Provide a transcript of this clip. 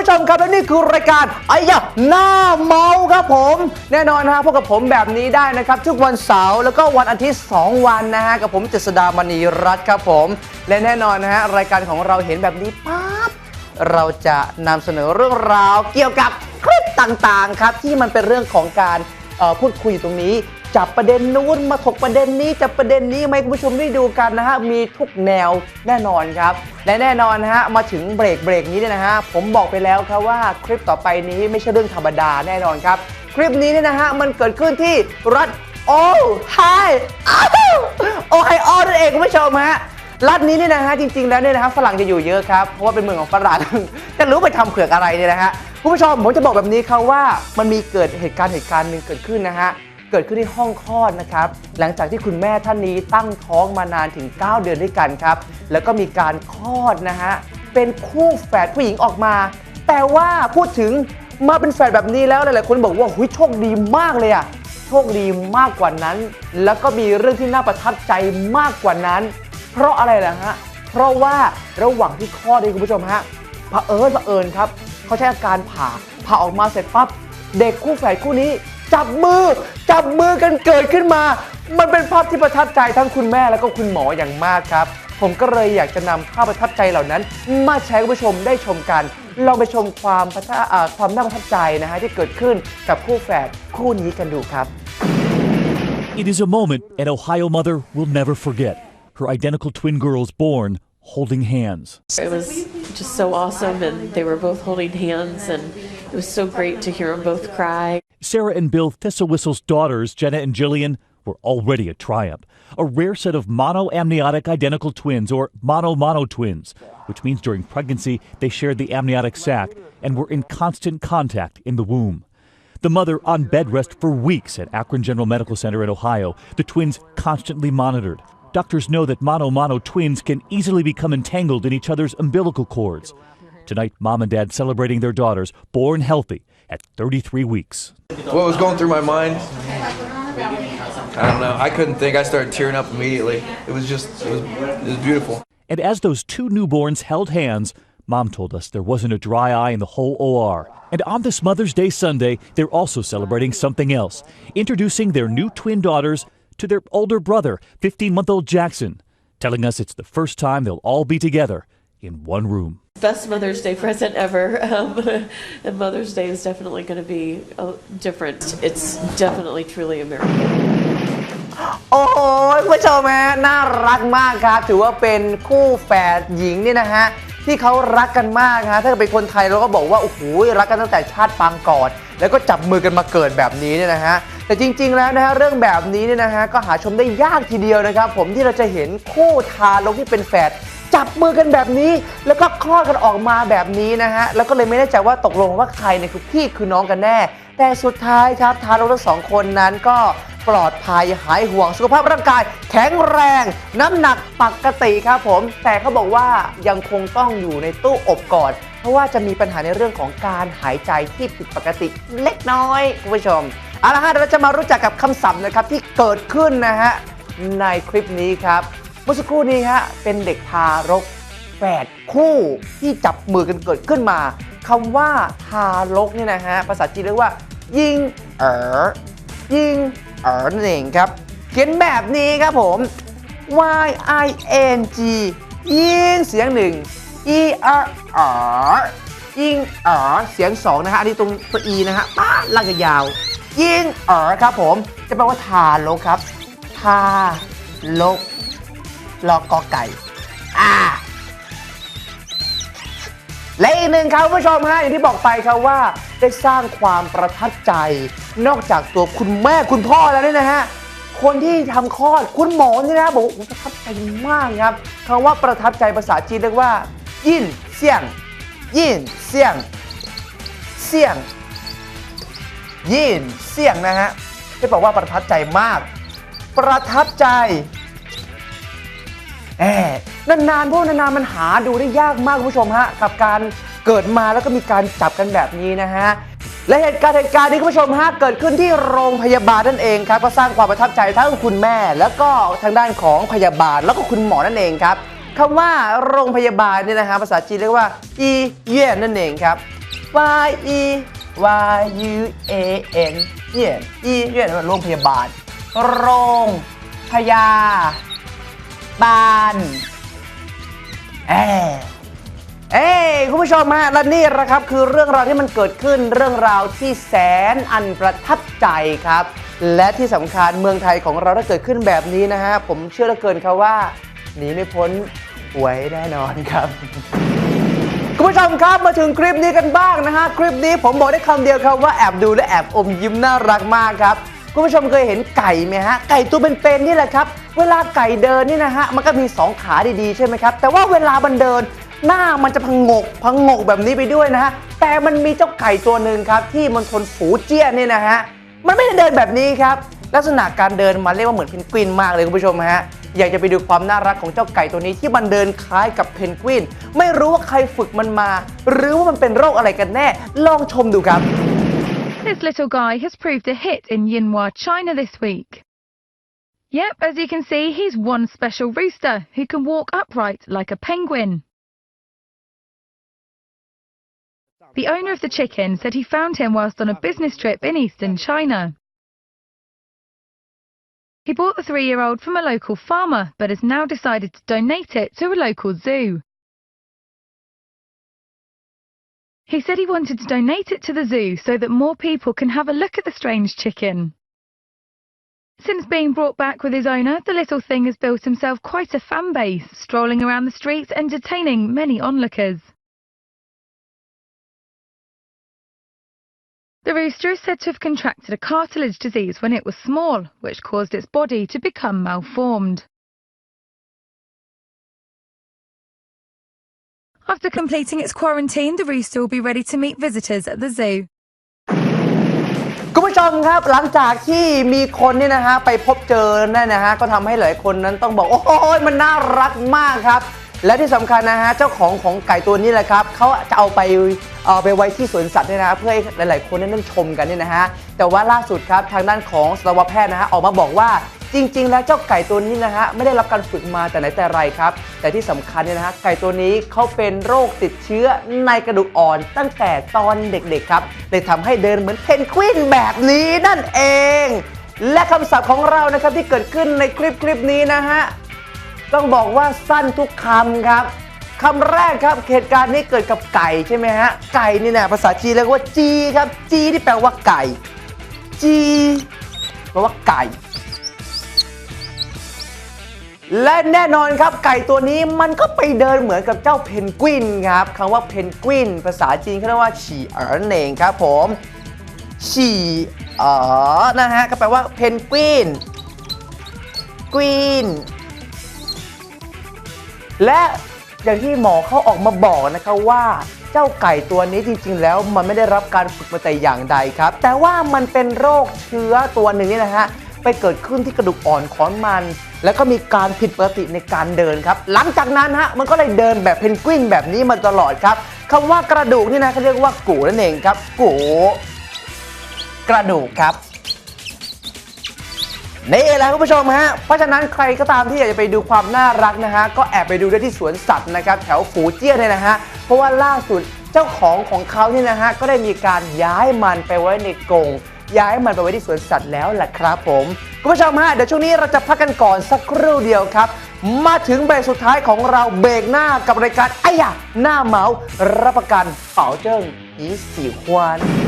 ผู้ชมครับและนี่คือรายการไอ้ยะหน้าเมาครับผม แน่นอนนะฮะพบกับผมแบบนี้ได้นะครับ ทุกวันเสาร์แล้วก็วันอาทิตย์ 2 วันนะฮะกับผมเจษดามณีรัตน์ครับผม และแน่นอนนะฮะรายการของเราเห็นแบบนี้ปั๊บเราจะนำเสนอเรื่องราวเกี่ยวกับคลิปต่างๆครับที่มันเป็นเรื่องของการเอ่อพูดคุยอยู่ตรงนี้ จับประเด็นนู้นมาถกประเด็นนี้จับประเด็นนี้มาให้คุณผู้ชมได้ดูกันนะฮะมีทุกแนวแน่นอนครับ และแน่นอนนะฮะมาถึงเบรกเบรกนี้เนี่ยนะฮะผมบอกไปแล้วครับว่าคลิปต่อไปนี้ไม่ใช่เรื่องธรรมดาแน่นอนครับ คลิปนี้เนี่ยนะฮะมันเกิดขึ้นที่รัฐโอไฮโอไฮโอนั่นเองคุณผู้ชมฮะรัฐนี้เนี่ยนะฮะจริงๆแล้วเนี่ยนะฮะฝรั่งจะอยู่เยอะครับเพราะว่าเป็นเมืองของฝรั่งจะรู้ไปทำเผือกอะไรเนี่ยนะฮะคุณผู้ชมผมจะบอกแบบนี้ครับว่ามันมีเกิดเหตุการณ์เหตุการณ์หนึ่งเกิดขึ้นนะฮะ เกิดขึ้นที่ห้องคลอดนะครับ หลังจากที่คุณแม่ท่านนี้ตั้งท้องมานานถึง 9 เดือนด้วยกันครับ แล้วก็มีการคลอดนะฮะ เป็นคู่แฝดผู้หญิงออกมา แต่ว่าพูดถึงมาเป็นแฝดแบบนี้แล้วหลายๆคนบอกว่าหุยโชคดีมากเลยอะโชคดีมากกว่านั้น แล้วก็มีเรื่องที่น่าประทับใจมากกว่านั้น เพราะอะไรล่ะฮะ เพราะว่าระหว่างที่คลอดนี่คุณผู้ชมฮะเผอิญเผอิญครับเขาใช้อาการผ่าผ่าออกมาเสร็จปั๊บเด็กคู่แฝดคู่นี้ จับมือ จับมือกันเกิดขึ้นมา มันเป็นภาพที่ประทับใจทั้งคุณแม่แล้วก็คุณหมออย่างมากครับ ผมก็เลยอยากจะนำภาพประทับใจเหล่านั้น มาแชร์ให้คุณผู้ชมได้ชมกัน ลองไปชมความประทับอ่าความน่าประทับใจนะฮะที่เกิดขึ้นกับคู่แฝดคู่นี้กันดูครับ It is a moment an Ohio mother will never forget. Her identical twin girls born holding hands. It was just so awesome, and they were both holding hands, and it was so great to hear them both cry. Sarah and Bill Thistlewhistle's daughters, Jenna and Jillian, were already a triumph. A rare set of monoamniotic identical twins, or mono-mono twins, which means during pregnancy they shared the amniotic sac and were in constant contact in the womb. The mother on bed rest for weeks at Akron General Medical Center in Ohio, the twins constantly monitored. Doctors know that mono mono twins can easily become entangled in each other's umbilical cords. Tonight, mom and dad celebrating their daughters, born healthy at 33 weeks. What was going through my mind? I don't know. I couldn't think. I started tearing up immediately. It was just, it was, it was beautiful. And as those two newborns held hands, mom told us there wasn't a dry eye in the whole OR. And on this Mother's Day Sunday, they're also celebrating something else, introducing their new twin daughters to their older brother, 15 month old Jackson, telling us it's the first time they'll all be together in one room. Best Mother's Day present ever. Um, and Mother's Day is definitely going to be uh, different. It's definitely, truly a miracle. โอ้โหคุณผู้ชมฮะน่ารักมากครับ ถือว่าเป็นคู่แฝดหญิงนี่นะฮะ ที่เขารักกันมากฮะถ้าเป็นคนไทยเราก็บอกว่า โอ้โห รักกันตั้งแต่ชาติปางก่อน แล้วก็จับมือกันมาเกิดแบบนี้เนี่ยนะฮะ แต่จริง ๆ แล้วนะฮะ เรื่องแบบนี้เนี่ยนะฮะ ก็หาชมได้ยากทีเดียวนะครับ ผมที่เราจะเห็นคู่ทารกที่เป็นแฝด จับมือกันแบบนี้ แล้วก็คลอดกันออกมาแบบนี้นะฮะ แล้วก็เลยไม่แน่ใจว่าตกลงว่าใครเนี่ยคือพี่คือน้องกันแน่ แต่สุดท้ายครับทารกทั้งสองคนนั้นก็ปลอดภัยหายห่วงสุขภาพร่างกาย แข็งแรง น้ำหนักปกติครับผม แต่เขาบอกว่ายังคงต้องอยู่ในตู้อบก่อน เพราะว่าจะมีปัญหาในเรื่องของการหายใจที่ผิดปกติเล็กน้อยคุณผู้ชมเอาละฮะเราจะมารู้จักกับคำศัพท์นะครับที่เกิดขึ้นนะฮะในคลิปนี้ครับ มื่อสักครู่นี้ฮะเป็นเด็กทารกแฝดคู่ที่จับมือกันเกิดขึ้นมาคำว่าทารกเนี่ยนะฮะภาษาจีนเรียกว่า ยิงเอ๋อยิงเอ๋อนั่นเองครับ เขียนแบบนี้ครับผม y i n g ยิงเสียงหนึ่ง e r r ยิงเอ๋อเสียงสองนะฮะอันนี้ตรงตัว e นะฮะป้าดลากยาว ยิงเอ๋อครับผม จะแปลว่าทารกครับ ทารก รอกอไก่ อ่า และอีกหนึ่งครับผู้ชมฮะอย่างที่บอกไปครับว่าได้สร้างความประทับใจ นอกจากตัวคุณแม่คุณพ่อแล้วเนี่ยนะฮะคนที่ทำคลอดคุณหมอนี่นะบอกว่าประทับใจมากครับคำว่าประทับใจภาษาจีนเรียกว่า ยินเสี่ยง ยินเสี่ยง เสี่ยง ยินเสี่ยงนะฮะที่บอกว่าประทับใจมาก ประทับใจ แหมนานๆพวกนานๆมันหาดูได้ยากมากคุณผู้ชมฮะกับการเกิดมาแล้วก็มีการจับกันแบบนี้นะฮะและเหตุการณ์เหตุการณ์นี้คุณผู้ชมฮะเกิดขึ้นที่โรงพยาบาลนั่นเองครับก็สร้างความประทับใจทั้งคุณแม่ แล้วก็ทางด้านของพยาบาลแล้วก็คุณหมอนั่นเองครับคำว่าโรงพยาบาลเนี่ยนะฮะภาษาจีนเรียกว่าอีเย่นนั่นเองครับ Y E Y U A N เยี่ยนอีเยี่ยนโรงพยาบาล โรงพยา บาลเอเอ้ยคุณผู้ชมฮะและนี่นะครับคือเรื่องราวที่มันเกิดขึ้นเรื่องราวที่แสนอันประทับใจครับ และที่สำคัญเมืองไทยของเราถ้าเกิดขึ้นแบบนี้นะฮะผมเชื่อเหลือเกินครับว่าหนีไม่พ้นหวยแน่นอนครับ คุณผู้ชมครับมาถึงคลิปนี้กันบ้างนะฮะคลิปนี้ผมบอกได้คำเดียวครับว่าแอบดูและแอบอมยิ้มน่ารักมากครับ คุณผู้ชมเคยเห็นไก่ไหมฮะ ไก่ตัวเป็นๆนี่แหละครับ เวลาไก่เดินนี่นะฮะ มันก็มีสองขาดีๆ ใช่ไหมครับ แต่ว่าเวลามันเดินหน้ามันจะพังงกพังงกแบบนี้ไปด้วยนะฮะ แต่มันมีเจ้าไก่ตัวหนึ่งครับที่มันทนฝูเจี้ยนนี่นะฮะ มันไม่ได้เดินแบบนี้ครับ ลักษณะการเดินมันเรียกว่าเหมือนเพนกวินมากเลยคุณผู้ชมฮะ อยากจะไปดูความน่ารักของเจ้าไก่ตัวนี้ที่มันเดินคล้ายกับเพนกวิน ไม่รู้ว่าใครฝึกมันมา หรือว่ามันเป็นโรคอะไรกันแน่ ลองชมดูครับ This little guy has proved a hit in Yinhua, China this week. Yep, as you can see, he's one special rooster who can walk upright like a penguin. The owner of the chicken said he found him whilst on a business trip in eastern China. He bought the three year old from a local farmer, but has now decided to donate it to a local zoo. He said he wanted to donate it to the zoo so that more people can have a look at the strange chicken. Since being brought back with his owner, the little thing has built himself quite a fan base, strolling around the streets entertaining many onlookers. The rooster is said to have contracted a cartilage disease when it was small, which caused its body to become malformed. After completing its quarantine, the rooster will be ready to meet visitors at the zoo. คุณผู้ชมครับหลังจากที่มีคนเนี่ยนะฮะไปพบเจอนั่นนะฮะก็ทำให้หลายคนนั้นต้องบอก โอ้ยมันน่ารักมากครับ และที่สำคัญนะฮะเจ้าของของไก่ตัวนี้แหละครับเขาจะเอาไปเอาไปไว้ที่สวนสัตว์เนี่ยนะเพื่อให้หลาย ๆ คนนั้นชมกันเนี่ยนะฮะแต่ว่าล่าสุดครับทางด้านของสัตวแพทย์นะฮะออกมาบอกว่า จริง ๆ แล้วเจ้าไก่ตัวนี้นะฮะไม่ได้รับการฝึกมาแต่ไหนแต่ไรครับ แต่ที่สำคัญเนี่ยนะฮะไก่ตัวนี้เขาเป็นโรคติดเชื้อในกระดูกอ่อนตั้งแต่ตอนเด็กๆครับเลยทำให้เดินเหมือนเพนกวินแบบนี้นั่นเอง และคำศัพท์ของเรานะครับที่เกิดขึ้นในคลิปคลิปนี้นะฮะต้องบอกว่าสั้นทุกคำครับคำแรกครับเหตุการณ์นี้เกิดกับไก่ใช่ไหมฮะไก่นี่นะภาษาจีนเรียกว่าจีครับจีที่แปลว่าไก่จีแปลว่าไก่ และแน่นอนครับไก่ตัวนี้มันก็ไปเดินเหมือนกับเจ้าเพนกวินครับคำว่าเพนกวิน ภาษาจีนเขาเรียกว่าฉี่เอ๋อนั่นเองครับผมฉี่เอ๋อนะฮะก็แปลว่าเพนกวินกวินและอย่างที่หมอเขาออกมาบอกนะคะว่าเจ้าไก่ตัวนี้จริง ๆ แล้วมันไม่ได้รับการฝึกมาแต่อย่างใดครับ แต่ว่ามันเป็นโรคเชื้อตัวหนึ่งนี่นะฮะ ไปเกิดขึ้นที่กระดูกอ่อนของมัน แล้วก็มีการผิดปกติในการเดินครับ หลังจากนั้นฮะมันก็เลยเดินแบบเพนกวินแบบนี้มาตลอดครับคำว่ากระดูกนี่นะเขาเรียกว่ากูนั่นเองครับกูกระดูกครับนี่แหละคุณผู้ชมฮะ เพราะฉะนั้นใครก็ตามที่อยากจะไปดูความน่ารักนะฮะ ก็แอบไปดูได้ที่สวนสัตว์นะครับ แถวฝูเจี้ยเนี่ยนะฮะ เพราะว่าล่าสุดเจ้าของของเขาเนี่ยนะฮะ ก็ได้มีการย้ายมันไปไว้ในกรง ย้ายมันไปไว้ที่สวนสัตว์แล้วล่ะครับผมคุณผู้ชมฮะเดี๋ยวช่วงนี้เราจะพักกันก่อนสักครู่เดียวครับ มาถึงเบรกสุดท้ายของเราเบรกหน้ากับรายการไอ้ยะหน้าเมาส์รับประกันเป๋าเจิ้งอีสีควัน